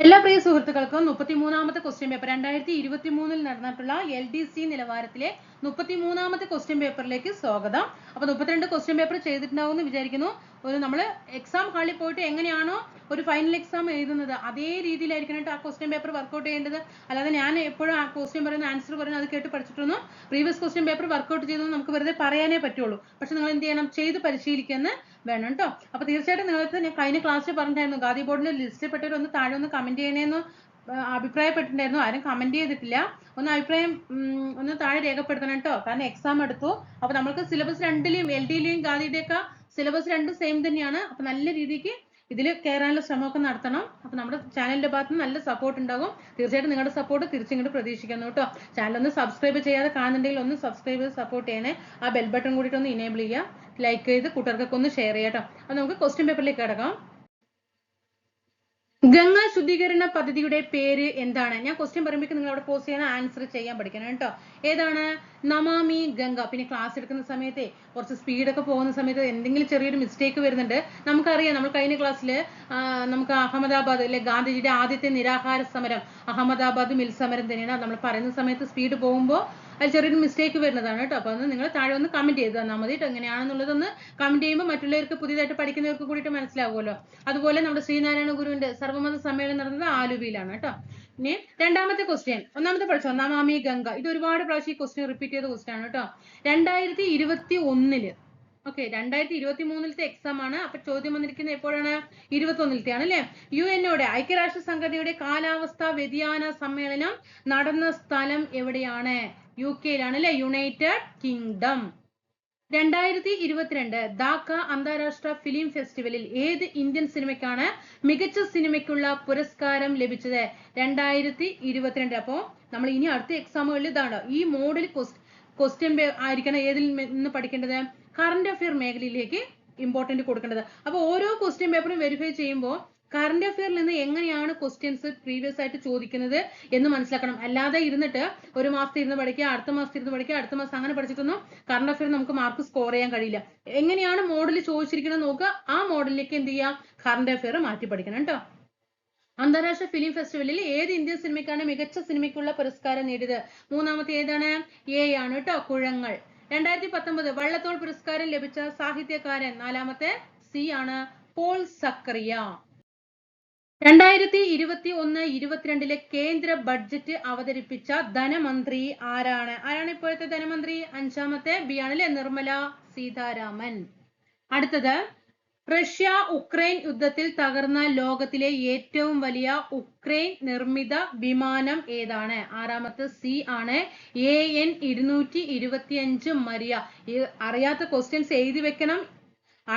എല്ലാ പ്രിയ സുഹൃത്തുക്കൾക്കും മുപ്പത്തിമൂന്നാമത്തെ question paper രണ്ടായിരത്തി ഇരുപത്തി മൂന്നിൽ നടന്നിട്ടുള്ള എൽ ഡി സി നിലവാരത്തിലെ മുപ്പത്തിമൂന്നാമത്തെ ക്വസ്റ്റ്യൻ പേപ്പറിലേക്ക് സ്വാഗതം. അപ്പൊ മുപ്പത്തിരണ്ട് ക്വസ്റ്റ്യൻ പേപ്പർ ചെയ്തിട്ടുണ്ടാവും എന്ന് വിചാരിക്കുന്നു. ഒരു നമ്മൾ എക്സാം ഹാളിൽ പോയിട്ട് എങ്ങനെയാണോ ഒരു ഫൈനൽ എക്സാം എഴുതുന്നത് അതേ രീതിയിലായിരിക്കണം ആ ക്വസ്റ്റ്യൻ പേപ്പർ വർക്കൗട്ട് ചെയ്യേണ്ടത്. അല്ലാതെ ഞാൻ എപ്പോഴും ആ ക്വസ്റ്റ്യൻ പറയുന്ന ആൻസർ പറയുന്നത് അത് കേട്ട് പഠിച്ചിട്ടൊന്നും previous question paper work out ചെയ്തൊന്നും നമുക്ക് വെറുതെ പറയാനേ പറ്റുള്ളൂ. പക്ഷെ നിങ്ങൾ എന്ത് ചെയ്യണം? ചെയ്ത് പരിശീലിക്കുന്ന വേണം കേട്ടോ അപ്പൊ തീർച്ചയായിട്ടും നിങ്ങൾക്ക് ഞാൻ കഴിഞ്ഞ ക്ലാസ്സിൽ പറഞ്ഞിട്ടുണ്ടായിരുന്നു ഗാദി ബോർഡിൽ ലിസ്റ്റ് പെട്ടവർ ഒന്ന് താഴെ ഒന്ന് കമന്റ് ചെയ്യണേന്ന് അഭിപ്രായപ്പെട്ടിട്ടുണ്ടായിരുന്നു. ആരും കമന്റ് ചെയ്തിട്ടില്ല. ഒന്ന് അഭിപ്രായം ഒന്ന് താഴെ രേഖപ്പെടുത്തണം കേട്ടോ കാരണം എക്സാം എടുത്തു. അപ്പൊ നമ്മൾക്ക് സിലബസ് രണ്ടിലെയും എൽ ഡിയിലെയും ഗാദിയുടെ ഒക്കെ സിലബസ് രണ്ടും സെയിം തന്നെയാണ്. അപ്പൊ നല്ല രീതിക്ക് ഇതിൽ കയറാനുള്ള ശ്രമമൊക്കെ നടത്തണം. അപ്പൊ നമ്മുടെ ചാനലിന്റെ ഭാഗത്ത് നിന്ന് നല്ല സപ്പോർട്ട് ഉണ്ടാകും. തീർച്ചയായിട്ടും നിങ്ങളുടെ സപ്പോർട്ട് തിരിച്ചിങ്ങോട്ട് പ്രതീക്ഷിക്കുന്നു കേട്ടോ. ചാനൽ ഒന്ന് സബ്സ്ക്രൈബ് ചെയ്യാതെ കാണുന്നുണ്ടെങ്കിൽ ഒന്ന് സബ്സ്ക്രൈബ് ചെയ്ത് സപ്പോർട്ട് ചെയ്യണേ. ആ ബെൽ ബട്ടൺ കൂടിയിട്ട് ഒന്ന് ഇനേബിൾ ചെയ്യുക. ലൈക്ക് ചെയ്ത് കൂട്ടുകാർക്കൊക്കെ ഒന്ന് ഷെയർ ചെയ്യാം കേട്ടോ. അപ്പൊ നമുക്ക് ക്വസ്റ്റ്യൻ പേപ്പറിലേക്ക് കിടക്കാം. ശുദ്ധീകരണ പദ്ധതിയുടെ പേര് എന്താണ്? ഞാൻ ക്വസ്റ്റ്യൻ പറയുമ്പോൾ നിങ്ങൾ അവിടെ പോസ്റ്റ് ചെയ്യാൻ ആൻസർ ചെയ്യാൻ പഠിക്കണം കേട്ടോ. ഏതാണ്? നമാമി ഗംഗ. പിന്നെ ക്ലാസ് എടുക്കുന്ന സമയത്തെ കുറച്ച് സ്പീഡൊക്കെ പോകുന്ന സമയത്ത് എന്തെങ്കിലും ചെറിയൊരു മിസ്റ്റേക്ക് വരുന്നുണ്ട്. നമുക്കറിയാം നമ്മൾ കഴിഞ്ഞ ക്ലാസ്സിൽ നമുക്ക് അഹമ്മദാബാദ് അല്ലെ ഗാന്ധിജിയുടെ ആദ്യത്തെ നിരാഹാര സമരം അഹമ്മദാബാദ് മിൽ സമരം തന്നെയാണ്. നമ്മൾ പറയുന്ന സമയത്ത് സ്പീഡ് പോകുമ്പോൾ അതിൽ ചെറിയൊരു മിസ്റ്റേക്ക് വരുന്നതാണ് കേട്ടോ. അപ്പോൾ അത് നിങ്ങൾ താഴെ ഒന്ന് കമന്റ് ചെയ്ത് തന്നാൽ മതി കേട്ടോ. എങ്ങനെയാണെന്നുള്ളതൊന്ന് കമന്റ് ചെയ്യുമ്പോൾ മറ്റുള്ളവർക്ക് പുതിയതായിട്ട് പഠിക്കുന്നവർക്ക് കൂടിയിട്ട് മനസ്സിലാവുമല്ലോ. അതുപോലെ നമ്മുടെ ശ്രീനാരായണ ഗുരുവിന്റെ സർവമത സമ്മേളനം നടന്നത് ആലുവയിലാണ് കേട്ടോ. ഇനി രണ്ടാമത്തെ ക്വസ്റ്റ്യൻ ഒന്നാമത്തെ പഠിച്ചോ? ഒന്നാമാമി ഗംഗ. ഇത് ഒരുപാട് പ്രാവശ്യം ഈ ക്വസ്റ്റ്യൻ റിപ്പീറ്റ് ചെയ്ത ക്വസ്റ്റ്യൻ ആണ് കേട്ടോ. രണ്ടായിരത്തി ഇരുപത്തി ഒന്നിൽ ഓക്കെ രണ്ടായിരത്തി ഇരുപത്തി മൂന്നിലത്തെ എക്സാം ആണ്. അപ്പൊ ചോദ്യം വന്നിരിക്കുന്നത് എപ്പോഴാണ്? ഇരുപത്തി ഒന്നിലത്തെ ആണ് അല്ലെ? യു എന്നോടെ ഐക്യരാഷ്ട്ര സംഘടനയുടെ കാലാവസ്ഥാ വ്യതിയാന സമ്മേളനം നടന്ന സ്ഥലം എവിടെയാണ്? യു കെയിലാണ് അല്ലെ യുണൈറ്റഡ് കിങ്ഡം രണ്ടായിരത്തി ഇരുപത്തിരണ്ട് ധാക്ക അന്താരാഷ്ട്ര ഫിലിം ഫെസ്റ്റിവലിൽ ഏത് ഇന്ത്യൻ സിനിമയ്ക്കാണ് മികച്ച സിനിമയ്ക്കുള്ള പുരസ്കാരം ലഭിച്ചത്? രണ്ടായിരത്തി ഇരുപത്തിരണ്ട് അപ്പോ നമ്മൾ ഇനി അടുത്ത എക്സാമുകളിൽ ഇതാണ്. ഈ മോഡൽ ക്വസ്റ്റ്യൻ ആയിരിക്കണം ഏതിൽ നിന്ന് പഠിക്കേണ്ടത്? കറണ്ട് അഫെയർ മേഖലയിലേക്ക് ഇമ്പോർട്ടന്റ് കൊടുക്കേണ്ടത്. അപ്പൊ ഓരോ ക്വസ്റ്റ്യൻ പേപ്പറും വെരിഫൈ ചെയ്യുമ്പോൾ കറണ്ട് അഫെയറിൽ നിന്ന് എങ്ങനെയാണ് ക്വസ്റ്റ്യൻസ് പ്രീവിയസ് ആയിട്ട് ചോദിക്കുന്നത് എന്ന് മനസ്സിലാക്കണം. അല്ലാതെ ഇരുന്നിട്ട് ഒരു മാസത്തിൽ ഇരുന്ന് പഠിക്കുക അടുത്ത മാസത്തിൽ ഇരുന്ന് പഠിക്കുക അടുത്ത മാസം അങ്ങനെ പഠിച്ചിട്ടൊന്നും കറണ്ട് അഫെയർ നമുക്ക് മാർക്ക് സ്കോർ ചെയ്യാൻ കഴിയില്ല. എങ്ങനെയാണ് മോഡൽ ചോദിച്ചിരിക്കുന്നത് നോക്കുക. ആ മോഡലിലേക്ക് എന്ത് ചെയ്യാം? കറണ്ട് അഫെയർ മാറ്റി പഠിക്കണം കേട്ടോ അന്താരാഷ്ട്ര ഫിലിം ഫെസ്റ്റിവലിൽ ഏത് ഇന്ത്യൻ സിനിമയ്ക്കാണ് മികച്ച സിനിമയ്ക്കുള്ള പുരസ്കാരം നേടിയത്? മൂന്നാമത്തെ ഏതാണ്? എ ആണ് കേട്ടോ കുഴങ്ങൾ. രണ്ടായിരത്തി പത്തൊമ്പത് വള്ളത്തോൾ പുരസ്കാരം ലഭിച്ച സാഹിത്യകാരൻ നാലാമത്തെ സി ആണ് പോൾ സക്കറിയ രണ്ടായിരത്തി ഇരുപത്തി ഒന്ന് ഇരുപത്തിരണ്ടിലെ കേന്ദ്ര ബഡ്ജറ്റ് അവതരിപ്പിച്ച ധനമന്ത്രി ആരാണ്? ആരാണ് ഇപ്പോഴത്തെ ധനമന്ത്രി? അഞ്ചാമത്തെ ബി ആണ് അല്ലെ നിർമ്മല സീതാരാമൻ. അടുത്തത് റഷ്യ ഉക്രൈൻ യുദ്ധത്തിൽ തകർന്ന ലോകത്തിലെ ഏറ്റവും വലിയ ഉക്രൈൻ നിർമ്മിത വിമാനം ഏതാണ്? ആറാമത്തെ സി ആണ് എ എൻ ഇരുന്നൂറ്റി ഇരുപത്തിയഞ്ച് മരിയ. അറിയാത്ത ക്വസ്റ്റ്യൻസ് എഴുതി വെക്കണം.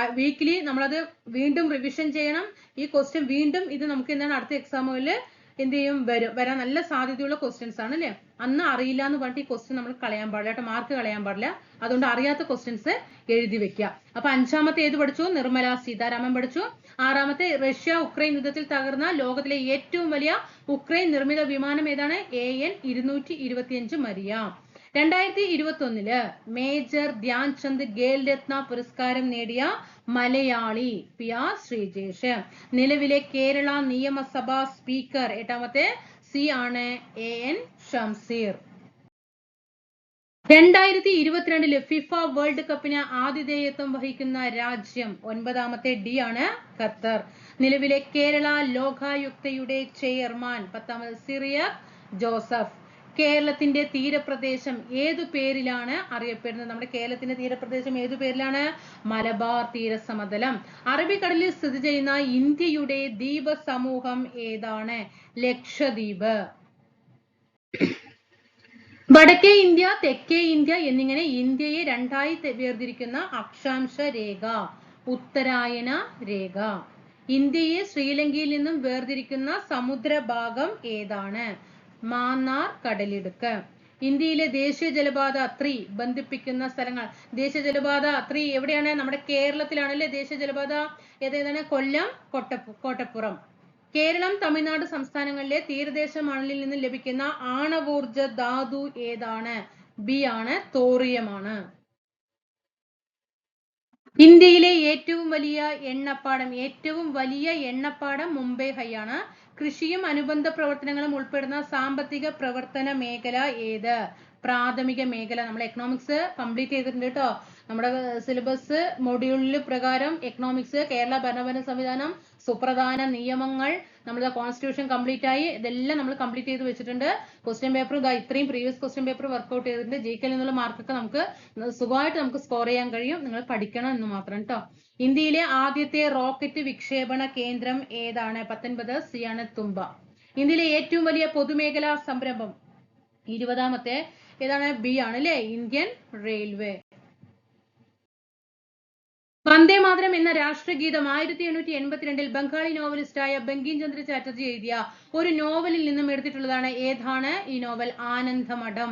വീക്കിലി നമ്മളത് വീണ്ടും റിവിഷൻ ചെയ്യണം. ഈ ക്വസ്റ്റ്യൻ വീണ്ടും ഇത് നമുക്ക് എന്താണ് അടുത്ത എക്സാമുകളിൽ എന്ത് ചെയ്യും? വരും. വരാൻ നല്ല സാധ്യതയുള്ള ക്വസ്റ്റ്യൻസ് ആണ് അല്ലേ? അന്ന് അറിയില്ല എന്ന് പറഞ്ഞിട്ട് ഈ ക്വസ്റ്റ്യൻ നമ്മൾ കളയാൻ പാടില്ല കേട്ടോ. മാർക്ക് കളയാൻ പാടില്ല. അതുകൊണ്ട് അറിയാത്ത ക്വസ്റ്റ്യൻസ് എഴുതി വെക്കുക. അപ്പൊ അഞ്ചാമത്തെ ഏത് പഠിച്ചു? നിർമ്മല സീതാരാമൻ പഠിച്ചു. ആറാമത്തെ റഷ്യ ഉക്രൈൻ യുദ്ധത്തിൽ തകർന്ന ലോകത്തിലെ ഏറ്റവും വലിയ ഉക്രൈൻ നിർമ്മിത വിമാനം ഏതാണ്? എ എൻ ഇരുന്നൂറ്റി ഇരുപത്തിയഞ്ച് മരിയ. രണ്ടായിരത്തി ഇരുപത്തി ഒന്നിൽ മേജർ ധ്യാൻചന്ദ് ഖേൽ രത്ന പുരസ്കാരം നേടിയ മലയാളി പി ആർ ശ്രീജേഷ്. നിലവിലെ കേരള നിയമസഭാ സ്പീക്കർ എട്ടാമത്തെ സി ആണ് എ എൻ ഷംസീർ. രണ്ടായിരത്തി ഇരുപത്തിരണ്ടിൽ ഫിഫ വേൾഡ് കപ്പിന് ആതിഥേയത്വം വഹിക്കുന്ന രാജ്യം ഒൻപതാമത്തെ ഡി ആണ് ഖത്തർ. നിലവിലെ കേരള ലോകായുക്തയുടെ ചെയർമാൻ പത്താമത് സിറിയ ജോസഫ്. കേരളത്തിന്റെ തീരപ്രദേശം ഏതു പേരിലാണ് അറിയപ്പെടുന്നത്? നമ്മുടെ കേരളത്തിന്റെ തീരപ്രദേശം ഏതു പേരിലാണ്? മലബാർ തീരസമതലം. അറബിക്കടലിൽ സ്ഥിതി ചെയ്യുന്ന ഇന്ത്യയുടെ ദ്വീപ സമൂഹം ഏതാണ്? ലക്ഷദ്വീപ്. വടക്കേ ഇന്ത്യ തെക്കേ ഇന്ത്യ എന്നിങ്ങനെ ഇന്ത്യയെ രണ്ടായി വേർതിരിക്കുന്ന അക്ഷാംശ രേഖ. ഉത്തരായന രേഖ. ഇന്ത്യയെ ശ്രീലങ്കയിൽ നിന്നും വേർതിരിക്കുന്ന സമുദ്രഭാഗം ഏതാണ്? മാന്നാർ കടലിടുക്ക്. ഇന്ത്യയിലെ ദേശീയ ജലപാത ത്രീ ബന്ധിപ്പിക്കുന്ന സ്ഥലങ്ങൾ. ദേശീയ ജലപാത ത്രീ എവിടെയാണ്? നമ്മുടെ കേരളത്തിലാണ് അല്ലേ ദേശീയ ജലപാത? ഏതേതാണ്? കൊല്ലം കൊട്ടപ്പു കോട്ടപ്പുറം. കേരളം തമിഴ്നാട് സംസ്ഥാനങ്ങളിലെ തീരദേശ മണലിൽ നിന്ന് ലഭിക്കുന്ന ആണവോർജ ധാതു ഏതാണ്? ബി ആണ് തോറിയമാണ്. ഇന്ത്യയിലെ ഏറ്റവും വലിയ എണ്ണപ്പാടം ഏറ്റവും വലിയ എണ്ണപ്പാടം മുംബൈ ഹൈ ആണ്. കൃഷിയും അനുബന്ധ പ്രവർത്തനങ്ങളും ഉൾപ്പെടുന്ന സാമ്പത്തിക പ്രവർത്തന മേഖല ഏത്? പ്രാഥമിക മേഖല നമ്മൾ എക്കണോമിക്സ് കംപ്ലീറ്റ് ചെയ്തിട്ടുണ്ട് കേട്ടോ. നമ്മുടെ സിലബസ് മൊഡ്യൂളിൽ പ്രകാരം എക്കണോമിക്സ് കേരള ഭരണഘടന സംവിധാനം സുപ്രധാന നിയമങ്ങൾ നമ്മുടെ കോൺസ്റ്റിറ്റ്യൂഷൻ കംപ്ലീറ്റ് ആയി. ഇതെല്ലാം നമ്മൾ കംപ്ലീറ്റ് ചെയ്ത് വെച്ചിട്ടുണ്ട്. ക്വസ്റ്റ്യൻ പേപ്പർ ഇതാ ഇത്രയും previous question paper work out ചെയ്തിട്ടുണ്ട്. ജി കെയിൽ നിന്നുള്ള മാർക്കൊക്കെ നമുക്ക് സുഖമായിട്ട് നമുക്ക് സ്കോർ ചെയ്യാൻ കഴിയും. നിങ്ങൾ പഠിക്കണം എന്ന് മാത്രം കേട്ടോ ഇന്ത്യയിലെ ആദ്യത്തെ റോക്കറ്റ് വിക്ഷേപണ കേന്ദ്രം ഏതാണ്? പത്തൊൻപത് സിയാണ് തുമ്പ. ഇന്ത്യയിലെ ഏറ്റവും വലിയ പൊതുമേഖലാ സംരംഭം ഇരുപതാമത്തെ ഏതാണ്? ബി ആണ് അല്ലെ? Indian railway. വന്ദേ മാതരം എന്ന രാഷ്ട്രഗീതം ആയിരത്തി എണ്ണൂറ്റി എൺപത്തിരണ്ടിൽ ബംഗാളി നോവലിസ്റ്റായ ബങ്കിം ചന്ദ്ര ചാറ്റർജി എഴുതിയ ഒരു നോവലിൽ നിന്നും എടുത്തിട്ടുള്ളതാണ് ഏതാണ് ഈ നോവൽ ആനന്ദമഠം.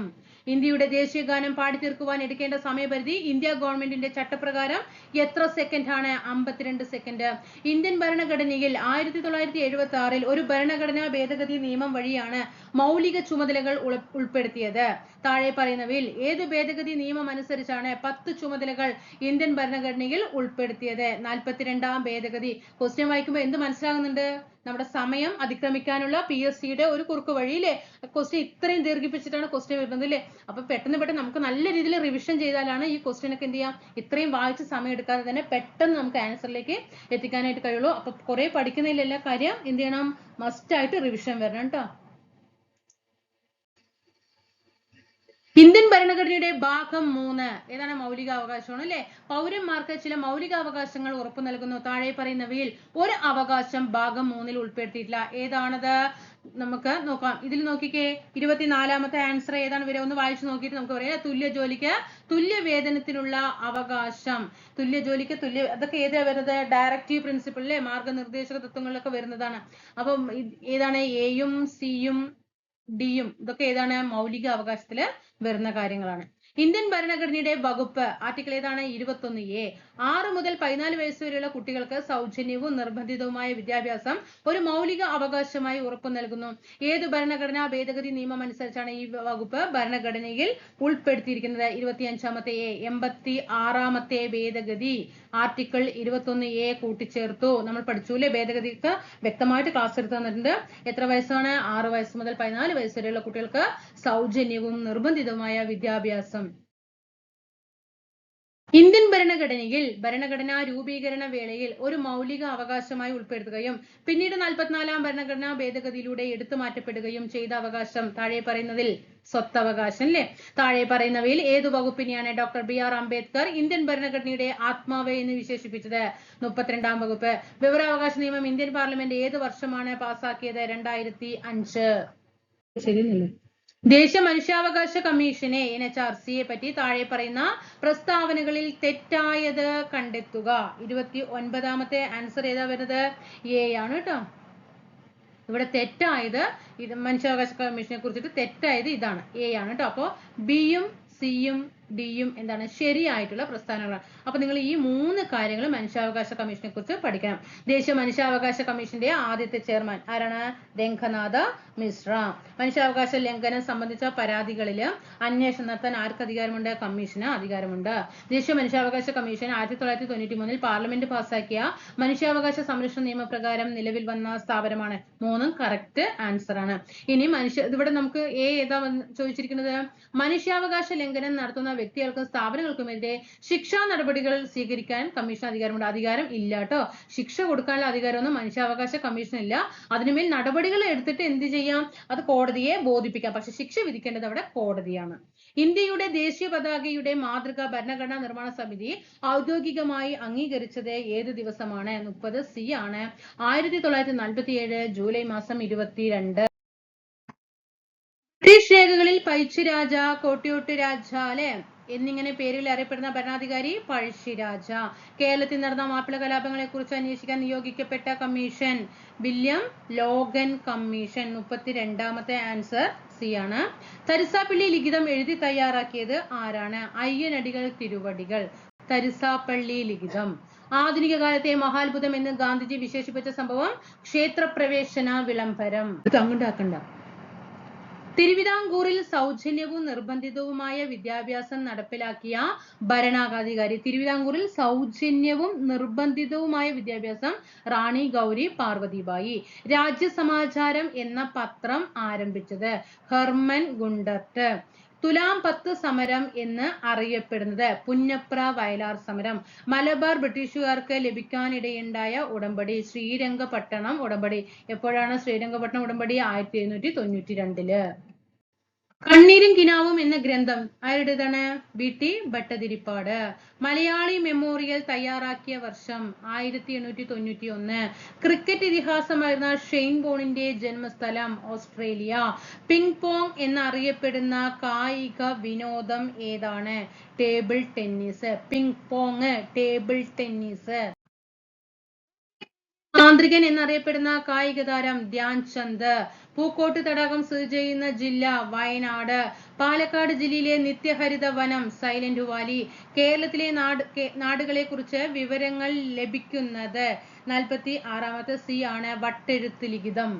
ഇന്ത്യയുടെ ദേശീയ ഗാനം പാടിത്തീർക്കുവാൻ എടുക്കേണ്ട സമയപരിധി ഇന്ത്യ ഗവൺമെന്റിന്റെ ചട്ടപ്രകാരം എത്ര സെക്കൻഡ് ആണ് അമ്പത്തിരണ്ട് സെക്കൻഡ്. ഇന്ത്യൻ ഭരണഘടനയിൽ ആയിരത്തി തൊള്ളായിരത്തി എഴുപത്തി ആറിൽ ഒരു ഭരണഘടനാ ഭേദഗതി നിയമം വഴിയാണ് മൗലിക ചുമതലകൾ ഉൾപ്പെടുത്തിയത്. താഴെ പറയുന്നവയിൽ ഏത് ഭേദഗതി നിയമം അനുസരിച്ചാണ് പത്ത് ചുമതലകൾ ഇന്ത്യൻ ഭരണഘടനയിൽ ഉൾപ്പെടുത്തിയത്? നാൽപ്പത്തിരണ്ടാം ഭേദഗതി. ക്വസ്റ്റ്യൻ വായിക്കുമ്പോൾ എന്ത് മനസ്സിലാകുന്നുണ്ട്? നമ്മുടെ സമയം അതിക്രമിക്കാനുള്ള പി എസ് സിയുടെ ഒരു കുറുക്ക് വഴി അല്ലേ ക്വസ്റ്റ്യൻ ഇത്രയും ദീർഘിപ്പിച്ചിട്ടാണ് ക്വസ്റ്റ്യൻ വരുന്നത് അല്ലേ അപ്പൊ പെട്ടെന്ന് പെട്ടെന്ന് നമുക്ക് നല്ല രീതിയിൽ റിവിഷൻ ചെയ്താലാണ് ഈ ക്വസ്റ്റ്യൻ ഒക്കെ എന്ത് ചെയ്യാം? ഇത്രയും വായിച്ച് സമയം എടുക്കാതെ തന്നെ പെട്ടെന്ന് നമുക്ക് ആൻസറിലേക്ക് എത്തിക്കാനായിട്ട് കഴിയുള്ളൂ. അപ്പൊ കുറെ പഠിക്കുന്നതിലെല്ലാ കാര്യം എന്ത് ചെയ്യണം? മസ്റ്റ് ആയിട്ട് റിവിഷൻ വരണം കേട്ടോ ഇന്ത്യൻ ഭരണഘടനയുടെ ഭാഗം മൂന്ന്. ഏതാണ് മൗലികാവകാശമാണ് അല്ലെ? പൗരന്മാർക്ക് ചില മൗലികാവകാശങ്ങൾ ഉറപ്പു നൽകുന്നു. താഴെ പറയുന്നവയിൽ ഒരു അവകാശം ഭാഗം മൂന്നിൽ ഉൾപ്പെടുത്തിയിട്ടില്ല. ഏതാണത്? നമുക്ക് നോക്കാം. ഇതിൽ നോക്കിക്കേ. ഇരുപത്തിനാലാമത്തെ ആൻസർ ഏതാണ് വരെ ഒന്ന് വായിച്ചു നോക്കിയിട്ട് നമുക്ക് പറയാം. തുല്യ ജോലിക്ക് തുല്യ വേതനത്തിനുള്ള അവകാശം. തുല്യ ജോലിക്ക് തുല്യ അതൊക്കെ ഏതാ വരുന്നത്? ഡയറക്റ്റീവ് പ്രിൻസിപ്പിൾ അല്ലെ? മാർഗനിർദ്ദേശക തത്വങ്ങളിലൊക്കെ വരുന്നതാണ്. അപ്പം ഏതാണ്? എയും സിയും ഡിയും ഇതൊക്കെ ഏതാണ് മൗലിക അവകാശത്തിൽ വരുന്ന കാര്യങ്ങളാണ്. ഇന്ത്യൻ ഭരണഘടനയുടെ വകുപ്പ് ആർട്ടിക്കിൾ ഏതാണ്? ഇരുപത്തൊന്ന് എ ആറ് മുതൽ പതിനാല് വയസ്സ് വരെയുള്ള കുട്ടികൾക്ക് സൗജന്യവും നിർബന്ധിതവുമായ വിദ്യാഭ്യാസം ഒരു മൗലിക അവകാശമായി ഉറപ്പു നൽകുന്നു. ഏത് ഭരണഘടനാ ഭേദഗതി നിയമം അനുസരിച്ചാണ് ഈ വകുപ്പ് ഭരണഘടനയിൽ ഉൾപ്പെടുത്തിയിരിക്കുന്നത്? ഇരുപത്തിയഞ്ചാമത്തെ എ എൺപത്തി ആറാമത്തെ ഭേദഗതി ആർട്ടിക്കിൾ ഇരുപത്തൊന്ന് എ കൂട്ടിച്ചേർത്തു. നമ്മൾ പഠിച്ചു അല്ലെ? ഭേദഗതിക്ക് വ്യക്തമായിട്ട് ക്ലാസ് എടുത്തു തന്നിട്ടുണ്ട്. എത്ര വയസ്സാണ്? ആറ് വയസ്സ് മുതൽ പതിനാല് വയസ്സ് വരെയുള്ള കുട്ടികൾക്ക് സൗജന്യവും നിർബന്ധിതവുമായ വിദ്യാഭ്യാസം. ഇന്ത്യൻ ഭരണഘടനയിൽ ഭരണഘടനാ രൂപീകരണ വേളയിൽ ഒരു മൗലിക അവകാശമായി ഉൾപ്പെടുത്തുകയും പിന്നീട് നാൽപ്പത്തിനാലാം ഭരണഘടനാ ഭേദഗതിയിലൂടെ എടുത്തു മാറ്റപ്പെടുകയും ചെയ്ത അവകാശം താഴെ പറയുന്നതിൽ സ്വത്തവകാശം അല്ലെ താഴെ പറയുന്നവയിൽ ഏതു വകുപ്പിനെയാണ് doctor B R Ambedkar Indian ഭരണഘടനയുടെ ആത്മാവ് എന്ന് വിശേഷിപ്പിച്ചത്? മുപ്പത്തിരണ്ടാം വകുപ്പ്. വിവരാവകാശ നിയമം ഇന്ത്യൻ പാർലമെന്റ് ഏത് വർഷമാണ് പാസാക്കിയത്? രണ്ടായിരത്തി അഞ്ച്. ശരിയല്ലേ ദേശീയ മനുഷ്യാവകാശ കമ്മീഷനെ എൻ എച്ച് ആർ സിയെ പറ്റി താഴെ പറയുന്ന പ്രസ്താവനകളിൽ തെറ്റായത് കണ്ടെത്തുക. ഇരുപത്തി ഒൻപതാമത്തെ ആൻസർ ഏതാ വരുന്നത്? എ ആണ് കേട്ടോ. ഇവിടെ തെറ്റായത് ഇത് മനുഷ്യാവകാശ കമ്മീഷനെ കുറിച്ചിട്ട് തെറ്റായത് ഇതാണ്. എ ആണ് കേട്ടോ. അപ്പോ ബിയും സിയും ഡിയും എന്താണ് ശരിയായിട്ടുള്ള പ്രസ്ഥാനങ്ങളാണ്. അപ്പൊ നിങ്ങൾ ഈ മൂന്ന് കാര്യങ്ങൾ മനുഷ്യാവകാശ കമ്മീഷനെ കുറിച്ച് പഠിക്കണം. ദേശീയ മനുഷ്യാവകാശ കമ്മീഷന്റെ ആദ്യത്തെ ചെയർമാൻ ആരാണ്? രംഗനാഥ മിശ്ര. മനുഷ്യാവകാശ ലംഘനം സംബന്ധിച്ച പരാതികളിൽ അന്വേഷണം നടത്താൻ ആർക്ക് അധികാരമുണ്ട്? കമ്മീഷന് അധികാരമുണ്ട്. ദേശീയ മനുഷ്യാവകാശ കമ്മീഷൻ ആയിരത്തി തൊള്ളായിരത്തി തൊണ്ണൂറ്റി മൂന്നിൽ പാർലമെന്റ് പാസാക്കിയ മനുഷ്യാവകാശ സംരക്ഷണ നിയമപ്രകാരം നിലവിൽ വന്ന സ്ഥാപനമാണ്. മൂന്നും കറക്റ്റ് ആൻസർ ആണ്. ഇനി മനുഷ്യ ഇവിടെ നമുക്ക് എ ഏതാ ചോദിച്ചിരിക്കുന്നത്? മനുഷ്യാവകാശ ലംഘനം നടത്തുന്ന വ്യക്തികൾക്കും സ്ഥാപനങ്ങൾക്കുമെതിരെ ശിക്ഷാ നടപടികൾ സ്വീകരിക്കാൻ കമ്മീഷൻ അധികാരമുണ്ട്. അധികാരം ഇല്ല കേട്ടോ. ശിക്ഷ കൊടുക്കാനുള്ള അധികാരമൊന്നും മനുഷ്യാവകാശ കമ്മീഷൻ ഇല്ല. അതിനുമേൽ നടപടികൾ എടുത്തിട്ട് എന്ത് ചെയ്യാം? അത് കോടതിയെ ബോധിപ്പിക്കാം. പക്ഷെ ശിക്ഷ വിധിക്കേണ്ടത് അവിടെ കോടതിയാണ്. ഇന്ത്യയുടെ ദേശീയ പതാകയുടെ മാതൃക ഭരണഘടനാ നിർമ്മാണ സമിതി ഔദ്യോഗികമായി അംഗീകരിച്ചത് ഏത് ദിവസമാണ്? മുപ്പത് സി ആണ്. ആയിരത്തി തൊള്ളായിരത്തി നാൽപ്പത്തി ഏഴ് ജൂലൈ മാസം ഇരുപത്തിരണ്ട്. രേഖകളിൽ രാജ കോട്ടിയോട്ട് രാജ അല്ലെ? എന്നിങ്ങനെ പേരിൽ അറിയപ്പെടുന്ന ഭരണാധികാരി പഴശ്ശിരാജ കേരളത്തിൽ നടന്ന മാപ്പിള കലാപങ്ങളെ കുറിച്ച് അന്വേഷിക്കാൻ നിയോഗിക്കപ്പെട്ട കമ്മീഷൻ വില്യം ലോഗൻ കമ്മീഷൻ. മുപ്പത്തിരണ്ടാമത്തെ ആൻസർ സി ആണ്. തരിസാപ്പള്ളി ലിഖിതം എഴുതി തയ്യാറാക്കിയത് ആരാണ്? അയ്യനടികൾ തിരുവടികൾ. തരിസാപ്പള്ളി ലിഖിതം. ആധുനിക കാലത്തെ മഹാത്ഭുതം എന്ന് ഗാന്ധിജി വിശേഷിപ്പിച്ച സംഭവം ക്ഷേത്രപ്രവേശന വിളംബരം. അങ്ങോട്ടാക്കണ്ട തിരുവിതാംകൂറിൽ സൗജന്യവും നിർബന്ധിതവുമായ വിദ്യാഭ്യാസം നടപ്പിലാക്കിയ ഭരണാധികാരി. തിരുവിതാംകൂറിൽ സൗജന്യവും നിർബന്ധിതവുമായ വിദ്യാഭ്യാസം റാണി ഗൗരി പാർവതിബായി രാജ്യസമാചാരം എന്ന പത്രം ആരംഭിച്ചത് ഹെർമൻ ഗുണ്ടർട്ട്. തുലാം പത്ത് സമരം എന്ന് അറിയപ്പെടുന്നത്. പുന്നപ്ര വയലാർ സമരം. മലബാർ ബ്രിട്ടീഷുകാർക്ക് ലഭിക്കാനിടയുണ്ടായ ഉടമ്പടി. ശ്രീരംഗപട്ടണം ഉടമ്പടി. എപ്പോഴാണ് ശ്രീരംഗപട്ടണം ഉടമ്പടി? ആയിരത്തി എഴുന്നൂറ്റി തൊണ്ണൂറ്റി രണ്ടിൽ. കണ്ണീരും കിനാവും എന്ന ഗ്രന്ഥം. ആരുടേതാണ്? B T. Bhattathiripad. Malayali memorial തയ്യാറാക്കിയ വർഷം ആയിരത്തി എണ്ണൂറ്റി തൊണ്ണൂറ്റി ഒന്ന് ക്രിക്കറ്റ് ഇതിഹാസമായിരുന്ന ഷെയ്ൻ ബോണിന്റെ ജന്മസ്ഥലം ഓസ്ട്രേലിയ. പിങ് പോങ് എന്നറിയപ്പെടുന്ന കായിക വിനോദം ഏതാണ്? Table tennis. Ping pong table tennis. മാന്ത്രികൻ എന്നറിയപ്പെടുന്ന കായിക താരം ധ്യാൻ ചന്ദ് പൂക്കോട്ട് തടാകം സ്ഥിതി ചെയ്യുന്ന ജില്ല വയനാട്. പാലക്കാട് ജില്ലയിലെ നിത്യഹരിത വനം സൈലന്റ് വാലി കേരളത്തിലെ നാട് നാടുകളെ കുറിച്ച് വിവരങ്ങൾ ലഭിക്കുന്നത് നാൽപ്പത്തി ആറാമത്തെ സി ആണ് വട്ടെഴുത്ത് ലിഖിതം.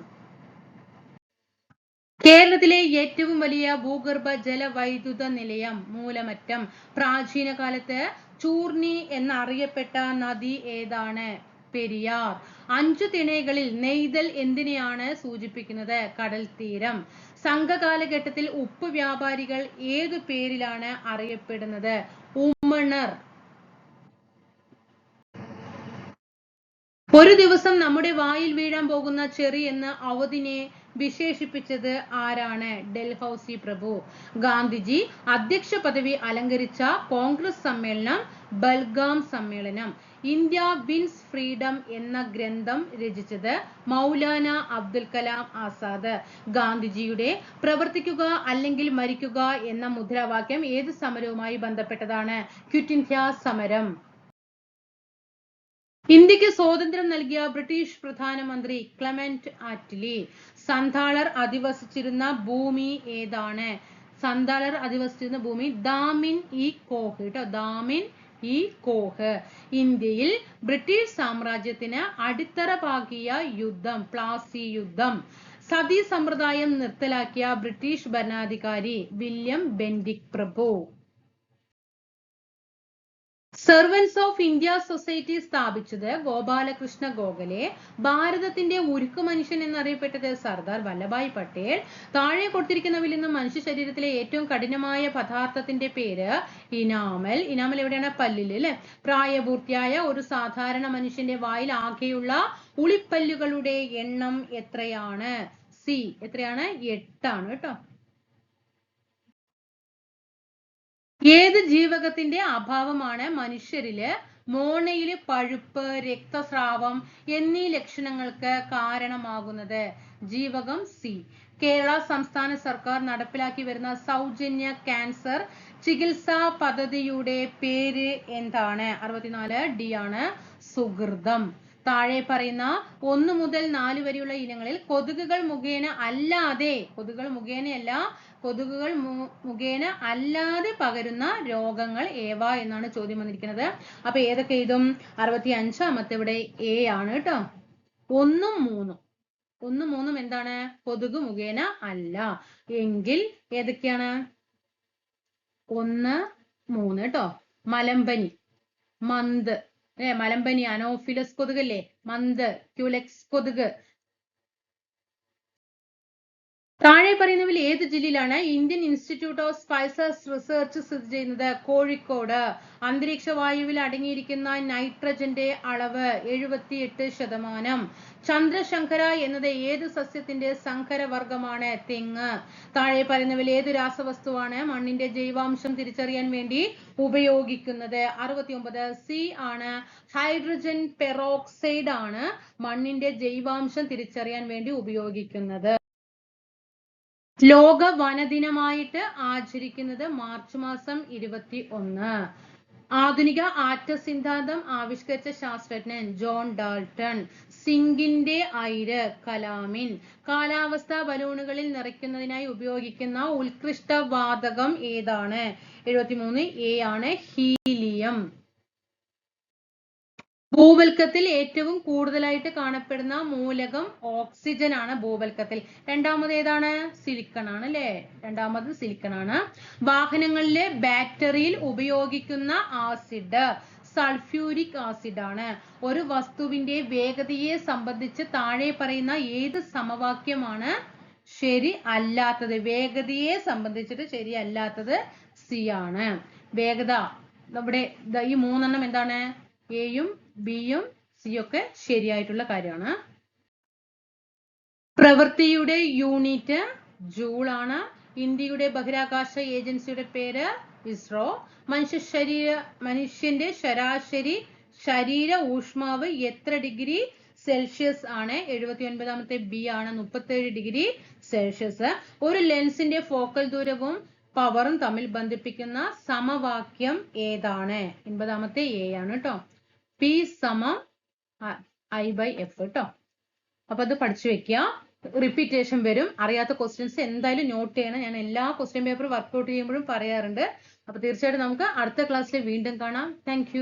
കേരളത്തിലെ ഏറ്റവും വലിയ ഭൂഗർഭ ജലവൈദ്യുത നിലയം മൂലമറ്റം. പ്രാചീന കാലത്ത് ചൂർണി എന്നറിയപ്പെട്ട നദി ഏതാണ്? പെരിയാർ. അഞ്ചു തിണകളിൽ നെയ്തൽ എന്തിനെയാണ് സൂചിപ്പിക്കുന്നത്? കടൽ തീരം. സംഘകാലഘട്ടത്തിൽ ഉപ്പ് വ്യാപാരികൾ ഏതു പേരിലാണ് അറിയപ്പെടുന്നത്? ഉമ്മണർ. ഒരു ദിവസം നമ്മുടെ വായിൽ വീഴാൻ പോകുന്ന ചെറി എന്ന അവധിനെ വിശേഷിപ്പിച്ചത് ആരാണ്? ഡൽഹൌസി പ്രഭു. ഗാന്ധിജി അധ്യക്ഷ പദവി അലങ്കരിച്ച കോൺഗ്രസ് സമ്മേളനം ബൽഗാം സമ്മേളനം. ഇന്ത്യ വിൻസ് ഫ്രീഡം എന്ന ഗ്രന്ഥം രചിച്ചത് മൗലാന അബ്ദുൽ കലാം ആസാദ്. ഗാന്ധിജിയുടെ പ്രവർത്തിക്കുക അല്ലെങ്കിൽ മരിക്കുക എന്ന മുദ്രാവാക്യം ഏത് സമരവുമായി ബന്ധപ്പെട്ടതാണ്? ക്വിറ്റ് ഇന്ത്യ സമരം. ഇന്ത്യയ്ക്ക് സ്വാതന്ത്ര്യം നൽകിയ ബ്രിട്ടീഷ് പ്രധാനമന്ത്രി ക്ലമന്റ് ആറ്റ്ലി. സന്താളർ അധിവസിച്ചിരുന്ന ഭൂമി ഏതാണ്? സന്താളർ അധിവസിച്ചിരുന്ന ഭൂമി ദാമിൻ ഇ കോഹ് കേട്ടോ ദാമിൻ ഇ കോഹ്. ഇന്ത്യയിൽ ബ്രിട്ടീഷ് സാമ്രാജ്യത്തിന് അടിത്തറ പാകിയ യുദ്ധം പ്ലാസി യുദ്ധം. സതി സമ്പ്രദായം നിർത്തലാക്കിയ ബ്രിട്ടീഷ് ഭരണാധികാരി വില്യം ബെൻഡിക് പ്രഭു സെർവൻസ് ഓഫ് ഇന്ത്യ സൊസൈറ്റി സ്ഥാപിച്ചത് ഗോപാലകൃഷ്ണ ഗോഖലെ ഭാരതത്തിന്റെ ഉരുക്കു മനുഷ്യൻ എന്നറിയപ്പെട്ടത് സർദാർ വല്ലഭായ് പട്ടേൽ. താഴെ കൊടുത്തിരിക്കുന്നവയിൽ നിന്ന് മനുഷ്യ ശരീരത്തിലെ ഏറ്റവും കഠിനമായ പദാർത്ഥത്തിന്റെ പേര് ഇനാമൽ. ഇനാമൽ എവിടെയാണ്? പല്ലിൽ അല്ലെ? പ്രായപൂർത്തിയായ ഒരു സാധാരണ മനുഷ്യന്റെ വായിൽ ആകെയുള്ള ഉളിപ്പല്ലുകളുടെ എണ്ണം എത്രയാണ്? സി. എത്രയാണ്? എട്ടാണ് കേട്ടോ. ഏത് ജീവകത്തിന്റെ അഭാവമാണ് മനുഷ്യരിൽ? മോണയിൽ പഴുപ്പ് രക്തസ്രാവം എന്നീ ലക്ഷണങ്ങൾക്ക് കാരണമാകുന്നത്. ജീവകം സി. കേരള സംസ്ഥാന സർക്കാർ നടപ്പിലാക്കി വരുന്ന സൗജന്യ ക്യാൻസർ ചികിത്സാ പദ്ധതിയുടെ പേര് എന്താണ്? അറുപത്തിനാല് ഡി ആണ് സുഹൃതം. താഴെ പറയുന്ന ഒന്ന് മുതൽ നാല് വരെയുള്ള ഇനങ്ങളിൽ കൊതുകുകൾ മുഖേന അല്ലാതെ കൊതുകുകൾ മുഖേനയല്ല കൊതുകുകൾ മുഖേന അല്ലാതെ പകരുന്ന രോഗങ്ങൾ ഏവ എന്നാണ് ചോദ്യം വന്നിരിക്കുന്നത്. അപ്പൊ ഏതൊക്കെ ഇതും? അറുപത്തി അഞ്ചാമത്തെ ഇവിടെ എ ആണ് കേട്ടോ. ഒന്നും മൂന്നും. ഒന്നും മൂന്നും എന്താണ്? കൊതുക് മുഖേന അല്ല. എങ്കിൽ ഏതൊക്കെയാണ്? ഒന്ന് മൂന്ന് കേട്ടോ. മലമ്പനി. മന്ത്. ഏ മലമ്പനി അനോഫിലസ് കൊതുകല്ലേ? മന്ത്. ക്യുലെക്സ് കൊതുക്. താഴെ പറയുന്നവയിൽ ഏത് ജില്ലയിലാണ് Indian Institute of Spices Research സ്ഥിതി ചെയ്യുന്നത്? കോഴിക്കോട്. അന്തരീക്ഷ വായുവിൽ അടങ്ങിയിരിക്കുന്ന നൈട്രജന്റെ അളവ് എഴുപത്തിയെട്ട് ശതമാനം. ചന്ദ്രശങ്കര എന്നത് ഏത് സസ്യത്തിന്റെ സങ്കരവർഗമാണ് തെങ്ങ്. താഴെ പറയുന്നവയിൽ ഏത് രാസവസ്തുവാണ് മണ്ണിന്റെ ജൈവാംശം തിരിച്ചറിയാൻ വേണ്ടി ഉപയോഗിക്കുന്നത്? അറുപത്തിയൊമ്പത് സി ആണ്. ഹൈഡ്രജൻ പെറോക്സൈഡ് ആണ് മണ്ണിന്റെ ജൈവാംശം തിരിച്ചറിയാൻ വേണ്ടി ഉപയോഗിക്കുന്നത്. ലോക വനദിനമായിട്ട് ആചരിക്കുന്നത് മാർച്ച് മാസം ഇരുപത്തി ഒന്ന് ആധുനിക ആറ്റ സിദ്ധാന്തം ആവിഷ്കരിച്ച ശാസ്ത്രജ്ഞൻ ജോൺ ഡാൾട്ടൺ സിങ്കിന്റെ ഐര് കലാമിൻ കാലാവസ്ഥാ ബലൂണുകളിൽ നിറയ്ക്കുന്നതിനായി ഉപയോഗിക്കുന്ന ഉത്കൃഷ്ട വാതകം ഏതാണ്? എഴുപത്തിമൂന്ന് എ ആണ് ഹീലിയം. ഭൂവൽക്കത്തിൽ ഏറ്റവും കൂടുതലായിട്ട് കാണപ്പെടുന്ന മൂലകം ഓക്സിജൻ ആണ് ഭൂവൽക്കത്തിൽ. രണ്ടാമത് ഏതാണ്? സിലിക്കൺ ആണ് അല്ലെ? രണ്ടാമത് സിലിക്കൺ ആണ്. വാഹനങ്ങളിലെ ബാറ്ററിയിൽ ഉപയോഗിക്കുന്ന ആസിഡ് സൾഫ്യൂരിക് ആസിഡ് ആണ്. ഒരു വസ്തുവിന്റെ വേഗതയെ സംബന്ധിച്ച് താഴെ പറയുന്ന ഏത് സമവാക്യമാണ്? ശരി അല്ലാത്തത്. വേഗതയെ സംബന്ധിച്ചിട്ട് ശരിയല്ലാത്തത് സി ആണ്. വേഗത. നമ്മുടെ ഈ മൂന്നെണ്ണം എന്താണ്? എയും ബിയും സിയും ഒക്കെ ശരിയായിട്ടുള്ള കാര്യമാണ്. പ്രവൃത്തിയുടെ യൂണിറ്റ് ജൂൾ ആണ് ഇന്ത്യയുടെ ബഹിരാകാശ ഏജൻസിയുടെ പേര് ഇസ്രോ. മനുഷ്യ ശരീര മനുഷ്യന്റെ ശരാശരി ശരീര ഊഷ്മാവ് എത്ര ഡിഗ്രി സെൽഷ്യസ് ആണ്? എഴുപത്തി ഒൻപതാമത്തെ ബി ആണ് മുപ്പത്തേഴ് ഡിഗ്രി സെൽഷ്യസ്. ഒരു ലെൻസിന്റെ ഫോക്കൽ ദൂരവും പവറും തമ്മിൽ ബന്ധിപ്പിക്കുന്ന സമവാക്യം ഏതാണ്? എൺപതാമത്തെ എ ആണ് കേട്ടോ പി സമം ഐ ബൈ എഫ് കേട്ടോ അപ്പൊ അത് പഠിച്ചു വെക്കുക റിപ്പീറ്റേഷൻ വരും. അറിയാത്ത ക്വസ്റ്റ്യൻസ് എന്തായാലും നോട്ട് ചെയ്യണം. ഞാൻ എല്ലാ ക്വസ്റ്റ്യൻ പേപ്പർ വർക്ക്ഔട്ട് ചെയ്യുമ്പോഴും പറയാറുണ്ട്. അപ്പൊ തീർച്ചയായിട്ടും നമുക്ക് അടുത്ത ക്ലാസ്സിൽ വീണ്ടും കാണാം. താങ്ക്